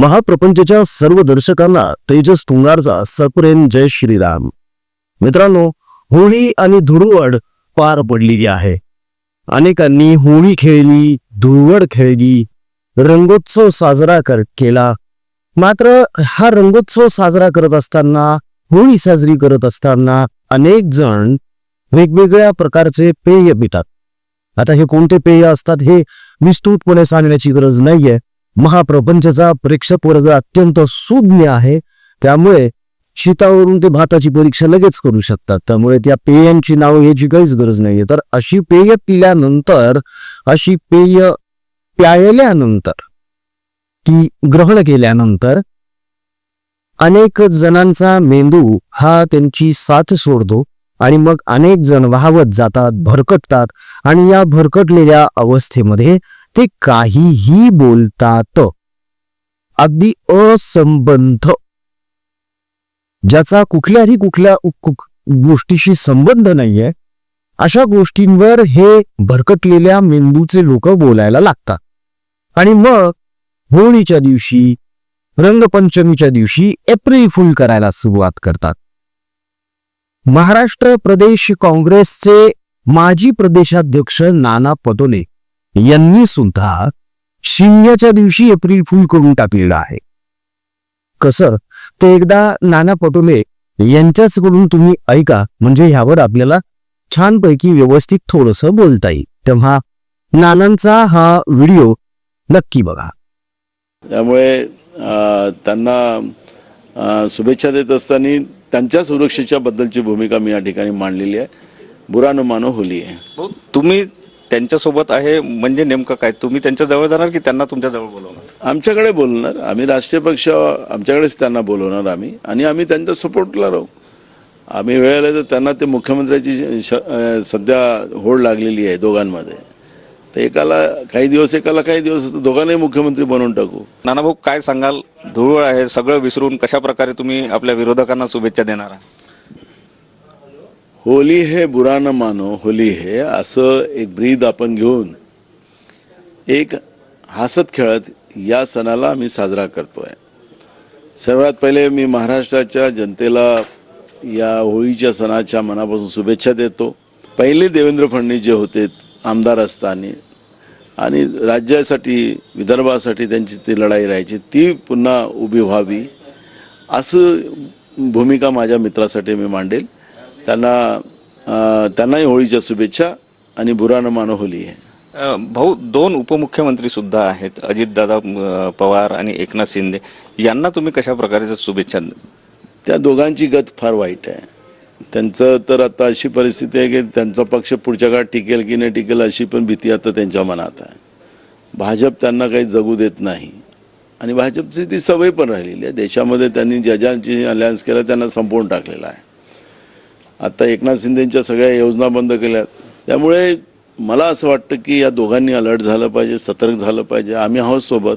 महाप्रपंचच्या सर्व दर्शकांना तेजस तुंगारचा सप्रेम जय श्रीराम. मित्रांनो होळी आणि धुळवड पार पडलेली आहे. अनेकांनी होळी खेळली धुळवड खेळली रंगोत्सव साजरा कर केला. मात्र हा रंगोत्सव साजरा करत असताना होळी साजरी करत असताना अनेक जण वेगवेगळ्या प्रकारचे पेय पितात. आता हे कोणते पेय असतात हे विस्तृतपणे सांगण्याची गरज नाहीये. महाप्रपंचचा प्रेक्षक वर्ग अत्यंत सुज्ञ आहे. त्यामुळे शीतावरून ते भाताची परीक्षा लगेच करू शकतात. त्यामुळे त्या पेयांची नावं याची काहीच गरज नाहीये. तर अशी पेय पिल्यानंतर अशी पेय प्यायल्यानंतर ती ग्रहण केल्यानंतर अनेक जणांचा मेंदू हा त्यांची साथ सोडतो आणि मग अनेक जण वाहवत जातात भरकटतात आणि या भरकटलेल्या अवस्थेमध्ये ते काहीही बोलतात. अगदी असंबंध ज्याचा कुठल्याही कुठल्या गोष्टीशी संबंध नाहीये अशा गोष्टींवर हे भरकटलेल्या मेंदूचे लोक बोलायला लागतात. आणि मग होळीच्या दिवशी रंगपंचमीच्या दिवशी एप्रिल फुल करायला सुरुवात करतात. महाराष्ट्र प्रदेश काँग्रेसचे माजी प्रदेशाध्यक्ष नाना पटोले यांनी सुद्धा शिमग्याच्या दिवशी एप्रिल फुल करून टाकलेलं आहे. कसं? ते एकदा नाना पटोले यांच्याचकडून तुम्ही ऐका म्हणजे ह्यावर आपल्याला छानपैकी व्यवस्थित थोडस बोलता येईल. तेव्हा नानांचा हा व्हिडिओ नक्की बघा. त्यामुळे अ, त्यांना शुभेच्छा देत असताना त्यांच्या सुरक्षेच्या बद्दलची भूमिका मी या ठिकाणी मांडलेली आहे. बुरा न मानो होली आहे. तुम्ही त्यांच्यासोबत आहे म्हणजे नेमकं काय? तुम्ही त्यांच्या जवळ जाणार की त्यांना तुमच्या जवळ बोलवणार? आमच्याकडे बोलणार. आम्ही राष्ट्रीय पक्ष आमच्याकडेच त्यांना बोलवणार आम्ही. आणि आम्ही त्यांच्या सपोर्टला राहू. आम्ही वेळ आले तर त्यांना ते मुख्यमंत्र्याची सध्या होड लागलेली आहे दोघांमध्ये. तर एकाला काही दिवस एकाला काही दिवस दोघांनाही मुख्यमंत्री बनवून टाकू. नाना भाऊ काय सांगाल? धुळवळ आहे सगळं विसरून कशा प्रकारे तुम्ही आपल्या विरोधकांना शुभेच्छा देणार आहात? होली हे बुरा न मानो होली हे असं एक ब्रीद आपण घेऊन एक हसत खेळत या सणाला आम्ही साजरा करतोय. सर्वात पहिले मी महाराष्ट्राच्या जनतेला या होळीच्या सणाच्या मनापासून शुभेच्छा देतो. पहिले देवेंद्र फडणवीस जे होते आमदार असताना आणि राज्यासाठी विदर्भासाठी त्यांची ती लढाई राहायची ती पुन्हा उभी व्हावी असं भूमिका माझ्या मित्रासाठी मी मांडेल. त्यांना त्यांनाही होळीच्या शुभेच्छा आणि बुरा न मानो होली आहे. भाऊ दोन उपमुख्यमंत्री सुद्धा आहेत अजितदादा पवार आणि एकनाथ शिंदे. यांना तुम्ही कशा प्रकारच्या शुभेच्छा त्या दोघांची गत फार वाईट आहे. त्यांचं तर आता अशी परिस्थिती आहे की त्यांचा पक्ष पुढच्या काळात टिकेल की नाही टिकेल अशी पण भीती आता त्यांच्या मनात आहे. भाजप त्यांना काही जगू देत नाही. आणि भाजपची ती सवय पण राहिलेली आहे. देशामध्ये त्यांनी ज्या ज्यांची अलायन्स केलं त्यांना संपवून टाकलेलं आहे. आता एकनाथ शिंदेच्या सगळ्या योजना बंद केल्यात. त्यामुळे मला असं वाटतं की या दोघांनी अलर्ट झालं पाहिजे सतर्क झालं पाहिजे. आम्ही आहोत सोबत.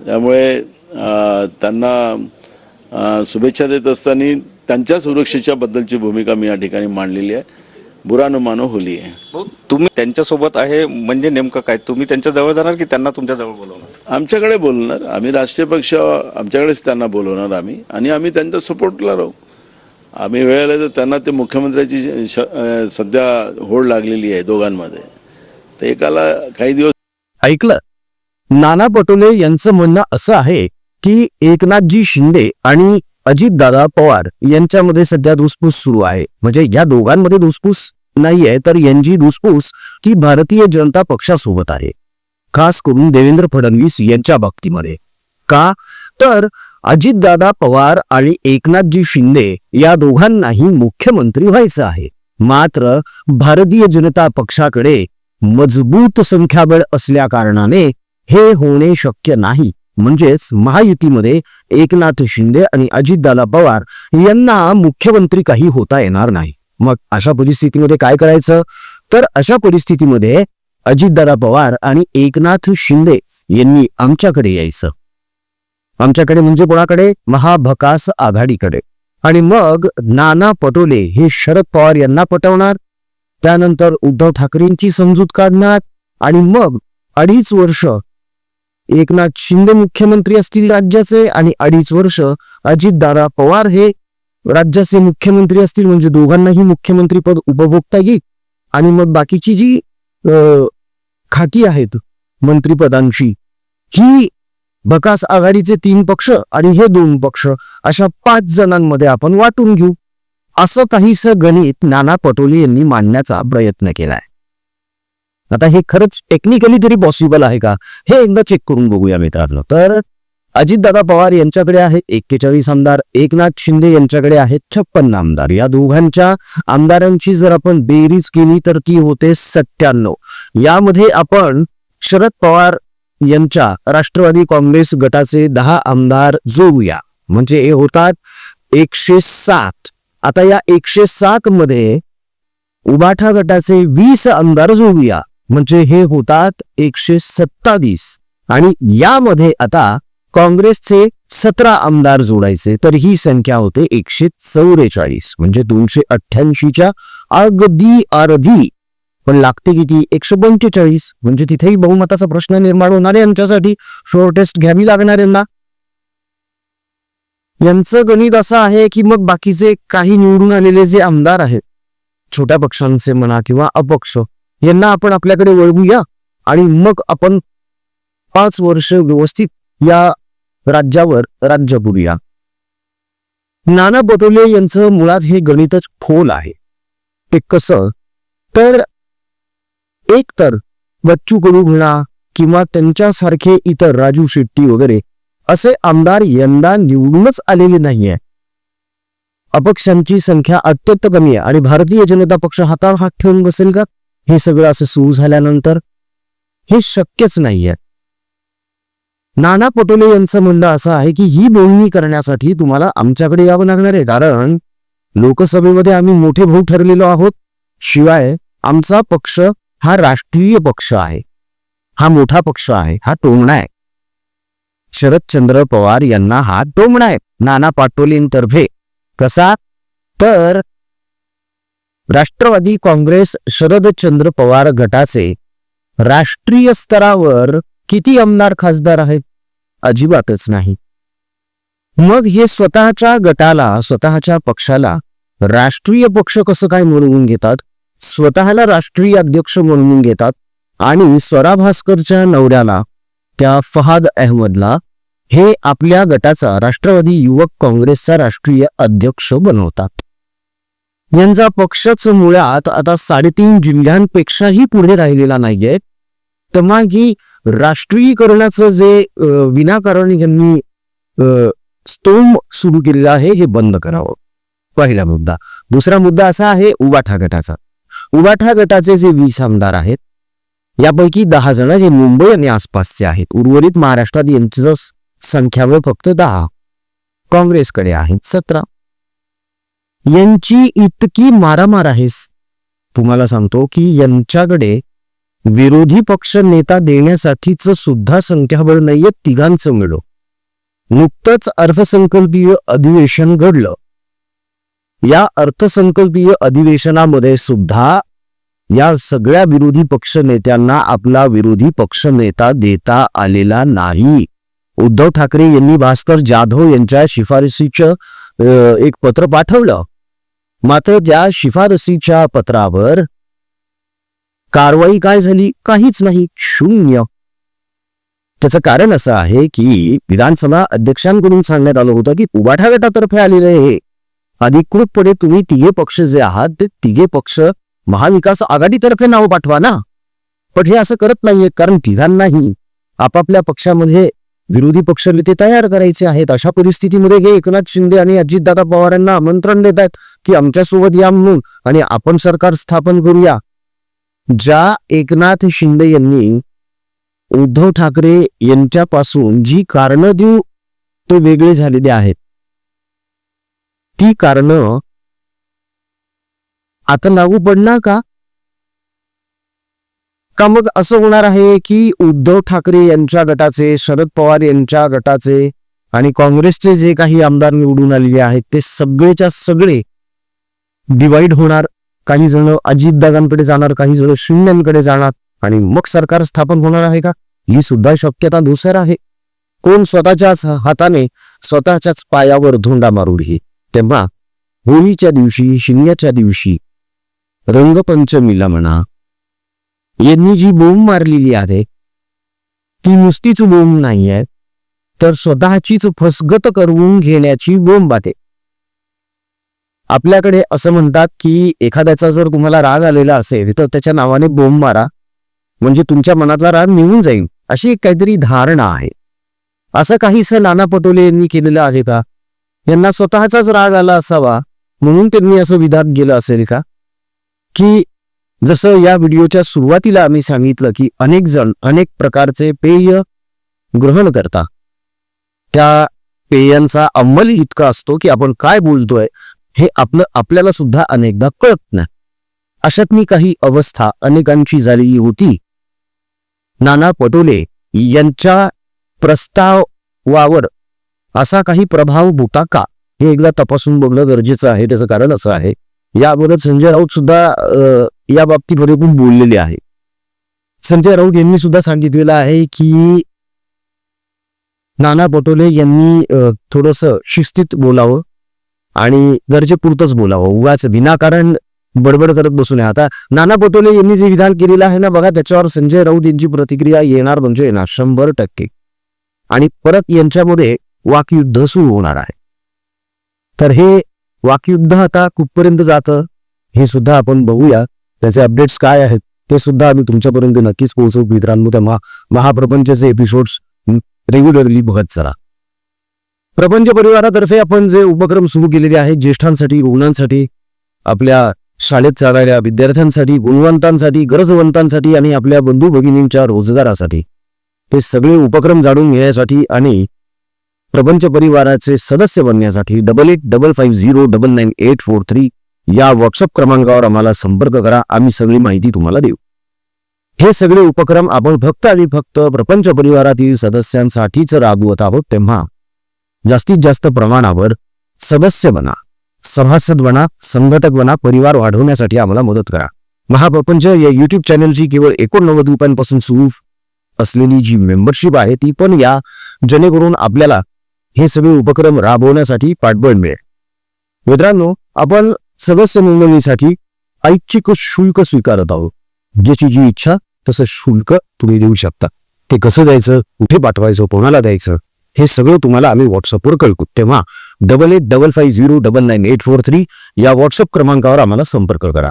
त्यामुळे त्यांना शुभेच्छा देत असताना त्यांच्या सुरक्षेच्या बद्दलची भूमिका मी या ठिकाणी मांडलेली आहे. बुरा न मानो होली आहे. तुम्ही त्यांच्यासोबत आहे म्हणजे नेमकं काय? तुम्ही त्यांच्या जवळ जाणार की त्यांना तुमच्या जवळ बोलवणार? आमच्याकडे बोलणार. आम्ही राष्ट्रीय पक्ष आमच्याकडेच त्यांना बोलवणार आम्ही. आणि आम्ही त्यांच्या सपोर्टला राहू. आम्ही वेळ आले तर त्यांना ते मुख्यमंत्र्याची सध्या होड लागलेली आहे दोघांमध्ये. तर एकाला काही दिवस ऐकलं? नाना पटोले यांचं म्हणणं असं आहे की एकनाथजी शिंदे आणि अजितदादा पवार यांच्यामध्ये सध्या धुसफूस सुरू आहे. म्हणजे या दोघांमध्ये धुसफूस नाहीये तर यांची धुसफूस ही भारतीय जनता पक्षासोबत आहे. खास करून देवेंद्र फडणवीस यांच्या बाबतीमध्ये. का? तर अजितदादा पवार आणि एकनाथजी शिंदे या दोघांनाही मुख्यमंत्री व्हायचं आहे. मात्र भारतीय जनता पक्षाकडे मजबूत संख्याबळ असल्या कारणाने हे होणे शक्य नाही. म्हणजेच महायुतीमध्ये एकनाथ शिंदे आणि अजितदादा पवार यांना मुख्यमंत्री काही होता येणार नाही. मग अशा परिस्थितीमध्ये काय करायचं? तर अशा परिस्थितीमध्ये अजितदादा पवार आणि एकनाथ शिंदे यांनी आमच्याकडे यायचं. आमच्याकडे म्हणजे कोणाकडे? महाभकास आघाडीकडे. आणि मग नाना पटोले हे शरद पवार यांना पटवणार त्यानंतर उद्धव ठाकरेंची समजूत काढणार आणि मग अडीच वर्ष एकनाथ शिंदे मुख्यमंत्री असतील राज्याचे आणि अडीच वर्ष अजितदादा पवार हे राज्याचे मुख्यमंत्री असतील म्हणजे दोघांनाही मुख्यमंत्री पद उपभोगता येईल. आणि मग बाकीची जी अ, खाती आहेत मंत्रिपदांची ही बकास आघाडीचे तीन पक्ष आणि हे दोन पक्ष अशा पाच जणांमध्ये आपण वाटून घेऊ. असं काहीस गणित नाना पटोले यांनी मांडण्याचा प्रयत्न केलाय. आता हे खरंच टेक्निकली तरी पॉसिबल आहे का? हे एकदा चेक करून बघूया मित्रांनो. तर अजितदादा पवार यांच्याकडे आहेत एक्केचाळीस आमदार एकनाथ शिंदे यांच्याकडे आहेत छप्पन्न आमदार. या दोघांच्या आमदारांची जर आपण बेरीज केली तर ती होते सत्त्याण्णव. यामध्ये आपण शरद पवार यांच्या राष्ट्रवादी काँग्रेस गटाचे दहा आमदार जोडूया. म्हणजे हे होतात एकशे सात. आता या एकशे सात मध्ये उबाठा गटाचे वीस आमदार जोडूया. म्हणजे हे होतात एकशे सत्तावीस. आणि यामध्ये आता काँग्रेसचे सतरा आमदार जोडायचे तर ही संख्या होते एकशे चौवेचाळीस. म्हणजे दोनशे अठ्ठ्याऐंशीच्या अगदी अर्धी पण लागते किती एकशे पंचेचाळीस? म्हणजे तिथेही बहुमताचा प्रश्न निर्माण होणार यांच्यासाठी फ्लोअर टेस्ट घ्यावी लागणार यांना यांचं गणित असं आहे की मग बाकीचे काही निवडून आलेले जे आमदार आहेत छोट्या पक्षांचे म्हणा किंवा अपक्ष यांना आपण आपल्याकडे वळवूया आणि मग आपण पाच वर्ष व्यवस्थित या राज्यावर राज्य करूया. नाना पटोले यांचं मुळात हे गणितच फोल आहे. ते कसं? तर एक तर बच्चू कडू म्हणा किंवा त्यांच्यासारखे इतर राजू शेट्टी वगैरे असे आमदार यंदा निवडूनच आलेले नाहीये. अपक्षांची संख्या अत्यंत कमी आहे आणि भारतीय जनता पक्ष हातावर हात ठेवून बसेल का? हे सगळं असं सुरू झाल्यानंतर हे शक्यच नाहीये. नाना पटोले यांचं म्हणणं असं आहे की ही बोलणी करण्यासाठी तुम्हाला आमच्याकडे यावं लागणार आहे कारण लोकसभेमध्ये आम्ही मोठे भाऊ ठरलेलो आहोत. शिवाय आमचा पक्ष हा राष्ट्रीय पक्ष आहे. हा मोठा पक्ष आहे. हा टोमणा आहे. शरदचंद्र पवार यांना हा टोमणा आहे. नाना पाटोलेंतर्फे. कसा? तर राष्ट्रवादी काँग्रेस शरदचंद्र पवार गटाचे राष्ट्रीय स्तरावर किती आमदार खासदार आहेत? अजिबातच नाही. मग हे स्वतःच्या गटाला स्वतःच्या पक्षाला राष्ट्रीय पक्ष कसं काय म्हणवून घेतात? स्वतःला राष्ट्रीय अध्यक्ष म्हणून घेतात आणि स्वरा भास्करच्या नवऱ्याला त्या फहाद अहमदला हे आपल्या गटाचा राष्ट्रवादी युवक काँग्रेसचा राष्ट्रीय अध्यक्ष बनवतात. यांचा पक्षच मुळात आता साडेतीन जिल्ह्यांपेक्षाही पुढे राहिलेला नाहीये. तर मग ही राष्ट्रीयकरणाचं जे विनाकारण यांनी स्तोम सुरू केलेलं आहे हे बंद करावं. पहिला मुद्दा. दुसरा मुद्दा असा आहे उबाठा गटाचा. उबाठा गटाचे जे वीस आमदार आहेत यापैकी दहा जण जे मुंबई आणि आसपासचे आहेत. उर्वरित महाराष्ट्रात यांचं संख्याबळ फक्त दहा. काँग्रेसकडे आहेत सतरा. यांची इतकी मारामार आहेस तुम्हाला सांगतो की यांच्याकडे विरोधी पक्ष नेता देण्यासाठीच सुद्धा संख्याबळ नाहीये तिघांचं मिळो नुकतंच अर्थसंकल्पीय अधिवेशन घडलं. या अर्थसंकल्पीय अधिवेशनामध्ये सुद्धा या सगळ्या विरोधी पक्ष नेत्यांना आपला विरोधी पक्ष नेता देता आलेला नाही. उद्धव ठाकरे यांनी भास्कर जाधव यांच्या शिफारसीचं एक पत्र पाठवलं. मात्र त्या शिफारसीच्या पत्रावर कारवाई काय झाली? काहीच नाही. शून्य. त्याचं कारण असं आहे की विधानसभा अध्यक्षांकडून सांगण्यात आलं होतं की उबाठा गटातर्फे आलेलं हे. अधिकृतपणे तुम्ही तिघे पक्ष जे आहात ते तिघे पक्ष महाविकास आघाडीतर्फे नाव पाठवा ना. पण हे असं करत नाहीये कारण तिघांनाही आपापल्या पक्षामध्ये विरोधी पक्षनेते तयार करायचे आहेत. अशा परिस्थितीमध्ये हे एकनाथ शिंदे आणि अजितदादा पवार यांना आमंत्रण देत आहेत की आमच्यासोबत या म्हणून आणि आपण सरकार स्थापन करूया. ज्या एकनाथ शिंदे यांनी उद्धव ठाकरे यांच्यापासून जी कारणं देऊ ते वेगळे झालेले आहेत. ती कारणं आता लागू पडणार का? का मग असं होणार आहे की उद्धव ठाकरे यांच्या गटाचे शरद पवार यांच्या गटाचे आणि काँग्रेसचे जे काही आमदार निवडून आलेले आहेत ते सगळेच्या सगळे डिवाइड होणार. काही जण अजितदादांकडे जाणार काही जण शून्यांकडे जाणार आणि मग सरकार स्थापन होणार आहे का? ही सुद्धा शक्यता दुसर आहे. कोण स्वतःच्याच हाताने स्वतःच्याच पायावर धोंडा मारू मारूही तेव्हा होळीच्या दिवशी शिंग्याच्या दिवशी रंगपंचमीला म्हणा यांनी जी बोंब मारलेली आहे ती नुसतीच बोंब नाहीये तर स्वतःचीच फसगत करून घेण्याची बोंब आहे. आपल्याकडे असं म्हणतात की एखाद्याचा जर तुम्हाला राग आलेला असेल तर त्याच्या नावाने बोंब मारा म्हणजे तुमच्या मनातला राग निघून जाईल अशी एक काहीतरी धारणा आहे. असं काहीसं नाना पटोले यांनी केलेलं आहे का? यांना स्वतःचाच राग आला असावा म्हणून त्यांनी असं विधान गेलं असेल का? की जसं या व्हिडिओच्या सुरुवातीला आम्ही सांगितलं की अनेक जण अनेक प्रकारचे पेय ग्रहण करता. त्या पेयांचा अंमल इतका असतो की आपण काय बोलतोय हे आपलं आपल्याला सुद्धा अनेकदा कळत नाही. अशातनी काही अवस्था अनेकांची झालेली होती. नाना पटोले यांच्या प्रस्तावावर असा काही प्रभाव होता का? हे एकदा तपासून बघणं गरजेचं आहे त्याचं कारण असं आहे. याबरोबर संजय राऊत सुद्धा या बाबतीमध्ये खूप बोललेले आहे. संजय राऊत यांनी सुद्धा सांगितलेलं आहे की नाना पटोले यांनी थोडस शिस्तीत बोलावं आणि गरजेपुरतंच बोलावं. उगाच विनाकारण बडबड करत बसू नये आता नाना पटोले यांनी जे विधान केलेलं आहे ना बघा त्याच्यावर संजय राऊत यांची प्रतिक्रिया येणार म्हणजे येणार शंभर टक्के. आणि परत यांच्यामध्ये वाकयुद्ध सुरू होणार आहे. तर हे वाकयुद्ध आता कुठपर्यंत जातं हे सुद्धा आपण बघूया. त्याचे अपडेट्स काय आहेत ते सुद्धा आम्ही तुमच्यापर्यंत नक्कीच पोहोचवू. मित्रांनो त्या महा महाप्रपंचचे एपिसोड्स रेग्युलरली बघत चला. प्रपंच परिवारातर्फे आपण जे उपक्रम सुरू केलेले आहेत ज्येष्ठांसाठी रुग्णांसाठी आपल्या शाळेत चालणाऱ्या विद्यार्थ्यांसाठी गुणवंतांसाठी गरजवंतांसाठी आणि आपल्या बंधू भगिनींच्या रोजगारासाठी ते सगळे उपक्रम जाणून घेण्यासाठी आणि प्रपंच परिवाराचे सदस्य बनण्यासाठी double eight double five zero double nine eight four three या व्हॉट्सअप क्रमांकावर आम्हाला संपर्क करा. आम्ही सगळी माहिती तुम्हाला देऊ. हे सगळे उपक्रम आपण फक्त आणि फक्त प्रपंच परिवारातील सदस्यांसाठीच राबवत आहोत तेव्हा जास्तीत जास्त प्रमाणावर सदस्य बना सभासद बना संघटक बना परिवार वाढवण्यासाठी आम्हाला मदत करा. महाप्रपंच या युट्यूब चॅनलची केवळ एकोणनव्वद रुपयांपासून सुरू असलेली जी मेंबरशिप आहे ती पण या जेणेकरून आपल्याला हे सगळे उपक्रम राबवण्यासाठी पाठबळ मिळेल. मित्रांनो आपण सदस्य नोंदणीसाठी ऐच्छिक शुल्क स्वीकारत आहोत. ज्याची जी इच्छा तसं शुल्क तुम्ही देऊ शकता. ते कसं द्यायचं कुठे पाठवायचं कोणाला द्यायचं हे सगळं तुम्हाला आम्ही व्हॉट्सअपवर कळकू. तेव्हा double eight double five zero double nine eight four three या व्हॉट्सअप क्रमांकावर आम्हाला संपर्क करा.